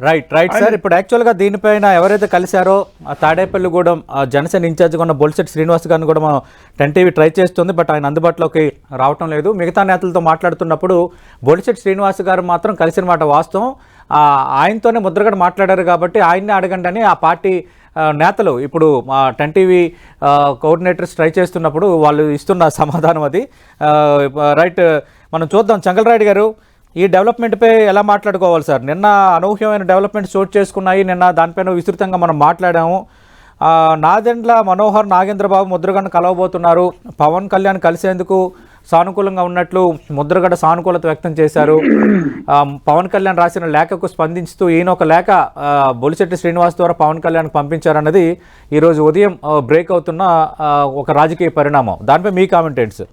Right right sir ఇప్పుడు యాక్చువల్గా దీనిపైన ఎవరైతే కలిశారో ఆ తాడేపల్లిగూడెం ఆ జనసేన ఇన్ఛార్జ్గా ఉన్న బొలిశెట్టి శ్రీనివాస్ గారిని కూడా మనం టెన్ టీవీ ట్రై చేస్తుంది బట్ ఆయన అందుబాటులోకి రావటం లేదు. మిగతా నేతలతో మాట్లాడుతున్నప్పుడు బొలిశెట్టి శ్రీనివాస్ గారు మాత్రం కలిసిన మాట వాస్తవం. ఆ, ఆయనతోనే ముద్రగడ మాట్లాడారు కాబట్టి ఆయన్ని అడగండి అని ఆ పార్టీ నేతలు ఇప్పుడు మా టెన్ టీవీ కోఆర్డినేటర్స్ ట్రై చేస్తున్నప్పుడు వాళ్ళు ఇస్తున్న సమాధానం అది. రైట్ మనం చూద్దాం. చంగలరాయుడు గారు ఈ డెవలప్మెంట్పై ఎలా మాట్లాడుకోవాలి సార్? నిన్న అనూహ్యమైన డెవలప్మెంట్ చోటు చేసుకున్నాయి. నిన్న దానిపైన విస్తృతంగా మనం మాట్లాడాము. నాదెండ్ల మనోహర్ నాగేంద్రబాబు ముద్రగడ కలవబోతున్నారు. పవన్ కళ్యాణ్ కలిసేందుకు సానుకూలంగా ఉన్నట్లు ముద్రగడ సానుకూలత వ్యక్తం చేశారు. పవన్ కళ్యాణ్ రాసిన లేఖకు స్పందించుతూ ఈయన ఒక లేఖ బొలిశెట్టి శ్రీనివాస్ ద్వారా పవన్ కళ్యాణ్ పంపించారన్నది ఈరోజు ఉదయం బ్రేక్ అవుతున్న ఒక రాజకీయ పరిణామం. దానిపై మీ కామెంట్ ఏంటి సార్?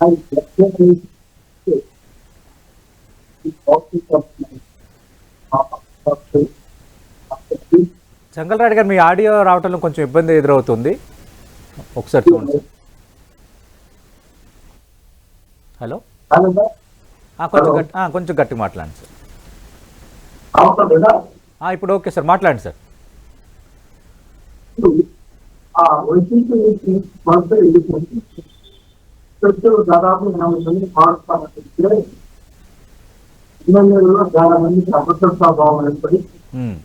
సో చంగలరాయుడు గారు మీ ఆడియో రావటంలో కొంచెం ఇబ్బంది ఎదురవుతుంది. ఒకసారి చూడండి హలో? కొంచెం గట్టి కొంచెం గట్టి మాట్లాడండి సార్. ఇప్పుడు ఓకే సార్ మాట్లాడండి సార్. దాదాపు ఎనభై మంది పాల్గొన్నారు ఎమ్మెల్యేలలో చాలా మంది అభద్రతా భావం ఏర్పడి ఉమ్,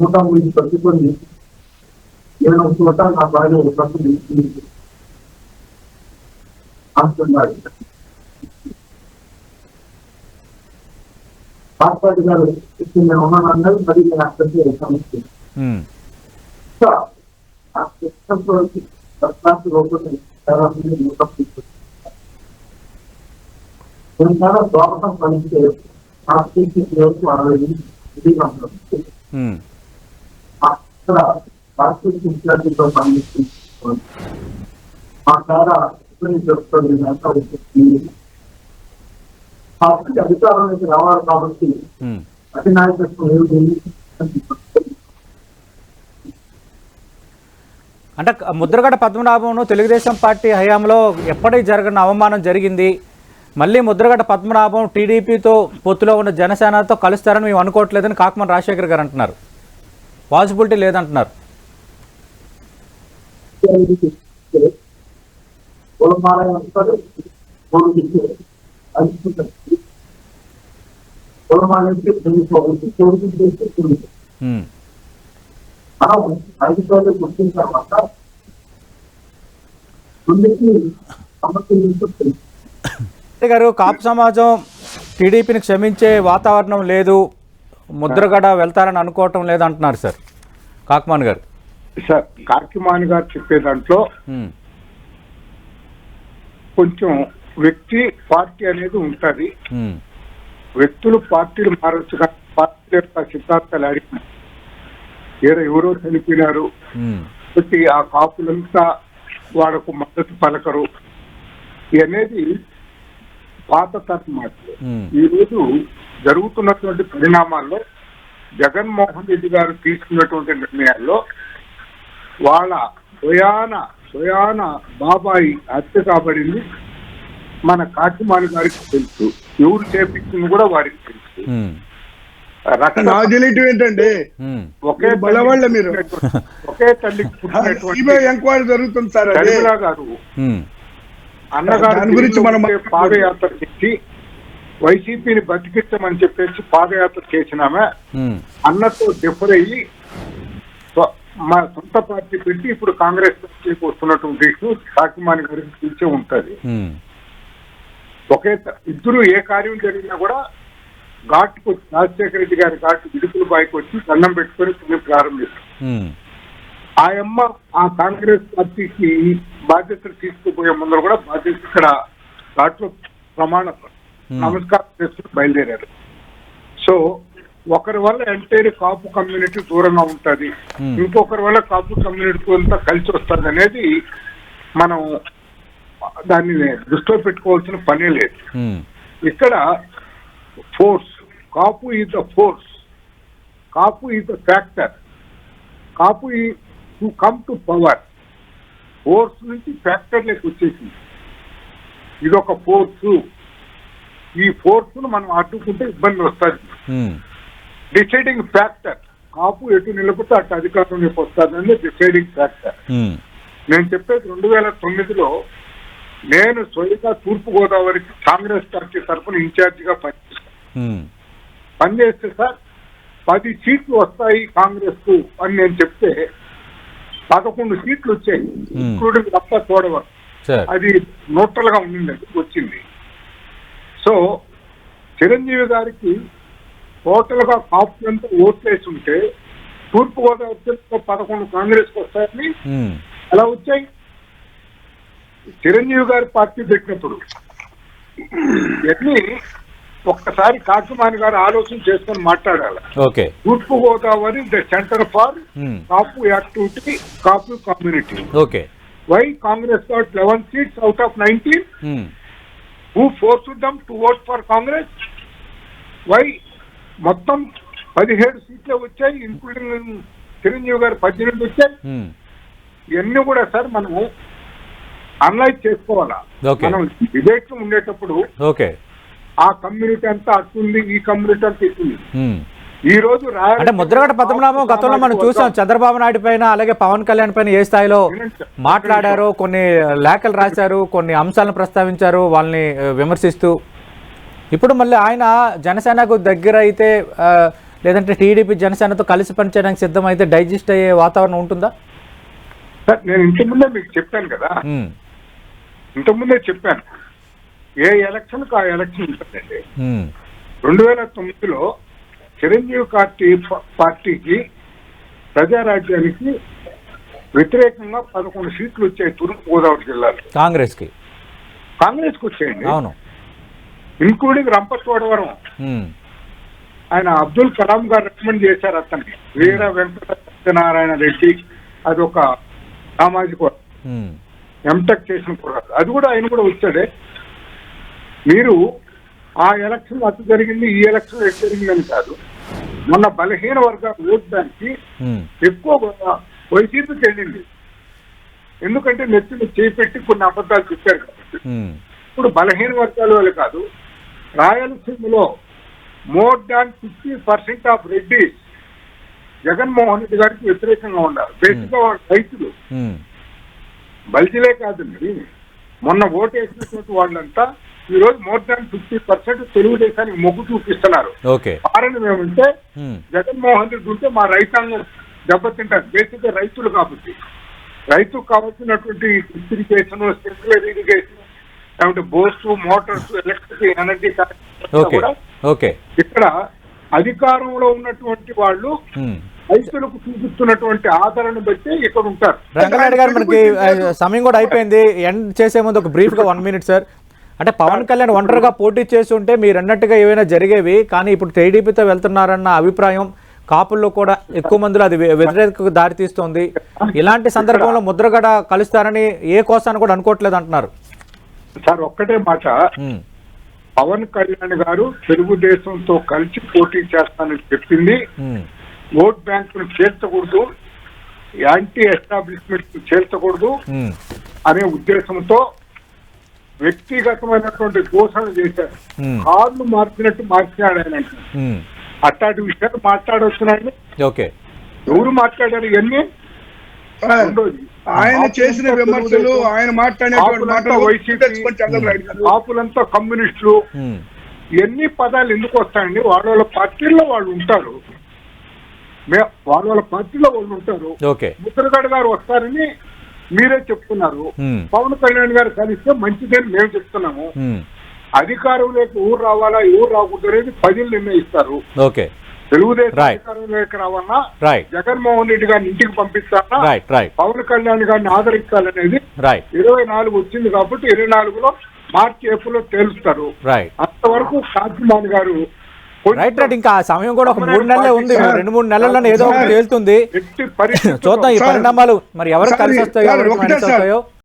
నూట మంది పట్టుకొని నేను ఒక చోట నా భార్య ఒక పక్కన నిలిచింది. అంటున్నాడు పాస్పాటి గారు ఇప్పుడు నేను ఉన్నానన్నారు మరి నేను అక్కడికి సమస్య ఉమ్, సో, ఆ సిస్టంతో దర్శనానికి లోపల చాలా మంది పలికితే అరవై అక్కడ పనిచేస్తుంది మా ద్వారా వచ్చింది పార్టీ అధికారంలోకి రావాలి కాబట్టి ఉమ్. అధినాయకత్వం ఏమిటి అంటే ముద్రగడ పద్మనాభంను తెలుగుదేశం పార్టీ హయాంలో ఎప్పటికీ జరగని అవమానం జరిగింది? మళ్ళీ ముద్రగడ పద్మనాభం టీడీపీతో పొత్తులో ఉన్న జనసేనతో కలుస్తారని మేము అనుకోవట్లేదని కాకమన్ రాజశేఖర్ గారు అంటున్నారు. పాసిబిలిటీ లేదంటున్నారు. గుర్తించిన తర్వాత గారు కాపు సమాజం టీడీపీని క్షమించే వాతావరణం లేదు ముద్రగడ వెళ్తారని అనుకోవటం లేదు అంటున్నారు సార్. కాకమాన్ గారు. సార్ కార్కిమాని గారు చెప్పే దాంట్లో కొంచెం వ్యక్తి పార్టీ అనేది ఉంటది. వ్యక్తులు పార్టీలు మారచ్చు కానీ పార్టీ యొక్క సిద్ధాంతాలు అడిగి ఏదో ఎవరో చనిపోయినారు. ఆ కాపులంతా వాళ్ళకు మద్దతు పలకరు. అనేది పాత తరం మాటలు ఈ రోజు జరుగుతున్నటువంటి పరిణామాల్లో జగన్మోహన్ రెడ్డి గారు తీసుకున్నటువంటి నిర్ణయాల్లో వాళ్ళ స్వయాన స్వయాన బాబాయి హత్య కాబడింది మన కాకిమాని గారికి తెలుసు. ఎవరు చేపించింది కూడా వారికి తెలుసు. ఏంటంటే ఒకే బలవాళ్ళే మీరు. ఒకే సిబిఐ ఎంక్వైరీ జరుగుతుంది సార్ గారు అన్నగారు గురించి మనం పాదయాత్ర చేసి వైసీపీని బతికించమని చెప్పేసి పాదయాత్ర చేసినామే. అన్నతో డిఫర్ అయ్యి మా సొంత పార్టీ పెట్టి ఇప్పుడు కాంగ్రెస్ పార్టీకి వస్తున్నటువంటి ఇష్యూ కాకిమాని గారికి తెలిసే ఉంటది. ఒకే ఇద్దరు ఏ కార్యం జరిగినా కూడా ఘాట్కు రాజశేఖర రెడ్డి గారి ఘాటు విడుపుల బాయికి వచ్చి దండం పెట్టుకొని ప్రారంభిస్తారు ఉమ్, ఆ అమ్మ ఆ కాంగ్రెస్ పార్టీకి బాధ్యతలు తీసుకుపోయే ముందర కూడా బాధ్యత ఇక్కడ ఘాట్లో ప్రమాణ నమస్కారం చేసుకుని బయలుదేరారు. సో ఒకరి వల్ల ఎంటైర్ కాపు కమ్యూనిటీ దూరంగా ఉంటది. Hmm. ఇంకొకరి వల్ల కాపు కమ్యూనిటీ అంతా కలిసి వస్తుంది అనేది మనం దాన్ని దృష్టిలో పెట్టుకోవాల్సిన పనే లేదు. ఉమ్, ఇక్కడ force Kapu is the force Kapu is the factor Kapu to come to power. Force నుంచి ఫ్యాక్టర్ లెక్క వచ్చేసింది. ఇదొక ఫోర్స్. ఈ ఫోర్స్ను మనం అడ్డుకుంటే ఇబ్బంది వస్తుంది. Deciding factor. కాపు ఎటు నిలబడితే అటు అధికారంలోకి వస్తుందని డిసైడింగ్ ఫ్యాక్టర్. నేను చెప్పేది రెండు వేల తొమ్మిదిలో నేను స్వయంగా తూర్పు గోదావరికి కాంగ్రెస్ పార్టీ తరఫున ఇన్ఛార్జిగా పనిచేశాను. పనిచేస్తే సార్ పది సీట్లు వస్తాయి కాంగ్రెస్కు అని నేను చెప్తే పదకొండు సీట్లు వచ్చాయి. ఇంక్లూడింగ్ తప్ప చూడవరు అది న్యూట్రల్గా ఉండింది వచ్చింది. సో చిరంజీవి గారికి టోటల్గా కాపు అంతా ఓట్లేసి ఉంటే తూర్పు గోదావరి పదకొండు కాంగ్రెస్ వస్తాయని ఎలా వచ్చాయి? చిరంజీవి గారి పార్టీ పెట్టినప్పుడు. ఇవన్నీ ఒక్కసారి కాకుమాని గారు ఆలోచన చేసుకొని మాట్లాడాలి. ఓకే. తూర్పు Godavari the centre for um, Kapu activity Kapu community. Okay. Why Congress got eleven seats out of nineteen? Um, who force them to vote for Congress? Why మొత్తం పదిహేడు సీట్లే వచ్చాయి ఇంక్లూడింగ్ చిరంజీవి గారు పద్దెనిమిది వచ్చాయి. ఉమ్, ఇవన్నీ కూడా సార్ మనము అనలైజ్ చేసుకోవాలా. మనం డిబేట్ ఉండేటప్పుడు ఓకే. ఆ కమ్యూనిటీ అంతా అట్టుంది ఈ కమ్యూనిటీ అంతా ఇట్టుంది. ఈ రోజు అంటే ముద్రగడ పద్మనాభం గతంలో మనం చూసాం చంద్రబాబు నాయుడు పైన అలాగే పవన్ కళ్యాణ్ పైన ఏ స్థాయిలో మాట్లాడారో కొన్ని లేఖలు రాశారు కొన్ని అంశాలను ప్రస్తావించారు వాళ్ళని విమర్శిస్తూ. ఇప్పుడు మళ్ళీ ఆయన జనసేనకు దగ్గర అయితే లేదంటే టీడీపీ జనసేనతో కలిసి పనిచేయడానికి సిద్ధమైతే డైజెస్ట్ అయ్యే వాతావరణం ఉంటుందా? సార్ నేను ఇంత ముందే మీకు చెప్పాను కదా. ఉమ్, ఇంత ముందే చెప్పాను. ఏ ఎలక్షన్ ఆ ఎలక్షన్ ఉంటుందండి. రెండు వేల తొమ్మిదిలో చిరంజీవి పార్టీ పార్టీకి ప్రజారాజ్యానికి వ్యతిరేకంగా పదకొండు సీట్లు వచ్చాయి తూర్పు గోదావరి జిల్లాలో. కాంగ్రెస్కి. కాంగ్రెస్కు వచ్చాయండి. అవును. ఇంక్లూడింగ్ రంపచోడవరం ఆయన అబ్దుల్ కలాం గారు రికమెండ్ చేశారు అతన్ని. వీర వెంకట సత్యనారాయణ రెడ్డి అది ఒక సామాజిక ఎంటెక్ చేసిన కుర్రాడు. అది కూడా ఆయన కూడా వచ్చాడే. మీరు ఆ ఎలక్షన్ అటు జరిగింది ఈ ఎలక్షన్ ఎటు జరిగిందని కాదు. మొన్న బలహీన వర్గాల ఓట్ బ్యాంక్కి ఉమ్, ఎక్కువ వైసీపీకి వెళ్ళింది ఎందుకంటే నెత్తిని చేపెట్టి కొన్ని అబద్ధాలు చెప్పారు కాబట్టి. ఇప్పుడు బలహీన వర్గాల వాళ్ళు కాదు రాయలసీమలో more than fifty percent of Reddy Jaganmohan Reddy గారికి వ్యతిరేకంగా ఉన్నారు. బేసిక్గా వాళ్ళు రైతులు. బలిజిలే కాదండి మొన్న ఓటు వేసినటువంటి వాళ్ళంతా ఈ రోజు మోర్ దాన్ ఫిఫ్టీ పర్సెంట్ తెలుగుదేశానికి మొగ్గు చూపిస్తున్నారు. కారణం ఏమంటే జగన్మోహన్ రెడ్డి ఉంటే మా రైతాంగం దెబ్బతింటారు. బేసిక్గా రైతులు కాబట్టి. రైతుకు కావాల్సినటువంటి ఇరిగేషన్ స్ప్రింక్లర్ ఇరిగేషన్ లేకుంటే bores motors electric energy okay. కూడా ఓకే. ఇక్కడ అధికారంలో ఉన్నటువంటి వాళ్ళు. రైతులకు చూపిస్తున్నటువంటి ఆదరణ బట్టి ఇక్కడ ఉంటారు. రంగనాయుడు గారు మనకి సమయం కూడా అయిపోయింది. ఎండ్ చేసే ముందు ఒక బ్రీఫ్గా వన్ మినిట్ సార్ అంటే పవన్ కళ్యాణ్ ఒంటరిగా పోటీ చేసి ఉంటే మీరు అన్నట్టుగా ఏవైనా జరిగేవి? కానీ ఇప్పుడు టీడీపీతో వెళ్తున్నారన్న అభిప్రాయం కాపుల్లో కూడా ఎక్కువ మందిలో అది వ్య- వ్యతిరేకకు దారితీస్తోంది ఇలాంటి సందర్భంలో ముద్రగడ కలుస్తారని ఏ కోసాన్ని కూడా అనుకోవట్లేదు అంటున్నారు. సార్ ఒక్కటే మాట. పవన్ కళ్యాణ్ గారు తెలుగుదేశంతో కలిసి పోటీ చేస్తానని చెప్పింది. ఓట్ బ్యాంకును చేర్చకూడదు. యాంటీ ఎస్టాబ్లిష్మెంట్ చేర్చకూడదు అనే ఉద్దేశంతో వ్యక్తిగతమైనటువంటి దోషణ చేశారు. ఉమ్, కార్లు మార్చినట్టు మార్చాడు ఆయన అంటే. ఉమ్. అట్లాంటి విషయాలు మాట్లాడొస్తున్నాయని ఓకే. ఎవరు మాట్లాడారు ఇవన్నీ? ఆయన చేసిన విమర్శలు ఆయన మాట్లాడినటువంటి కాపులంతా మాటలు వైసీపీ, తెచ్చుకొని చంద్రబాబు నాయుడు గారు. కాపులంతా కమ్యూనిస్టులు. ఉమ్, ఎన్ని పదాలు ఎందుకు వస్తాయండి? వాళ్ళ వాళ్ళ పార్టీల్లో వాళ్ళు ఉంటారు. మే- వాళ్ళ వాళ్ళ పార్టీలో వాళ్ళు ఉంటారు. ఓకే. ముద్రగడ గారు వస్తారని మీరే చెప్తున్నారు. పవన్ కళ్యాణ్ గారు కలిస్తే మంచిదని మేము చెప్తున్నాము. అధికారంలోకి ఊరు రావాలా ఊరు రాకూడదు అనేది ప్రజలు నిర్ణయిస్తారు. ఓకే. తెలుగుదేశం. అధికారంలోకి రైట్ జగన్మోహన్ రెడ్డి గారిని ఇంటికి పంపిస్తారా పవన్ కళ్యాణ్ గారిని ఆదరించాలనేది ఇరవై నాలుగు వచ్చింది కాబట్టి ఇరవై నాలుగులో మార్చి ఏప్రిల్ తేలుస్తారు. అంతవరకు కాంతిమాన్ గారు రైట్ రైట్ ఇంకా ఆ సమయం కూడా ఒక మూడు నెలలే ఉంది. రెండు మూడు నెలల్లో ఏదో ఒకటి తేలుతుంది. చూద్దాం ఈ పరిణామాలు మరి కలిసి వస్తాయో మైనస్ సార్. అవుతాయో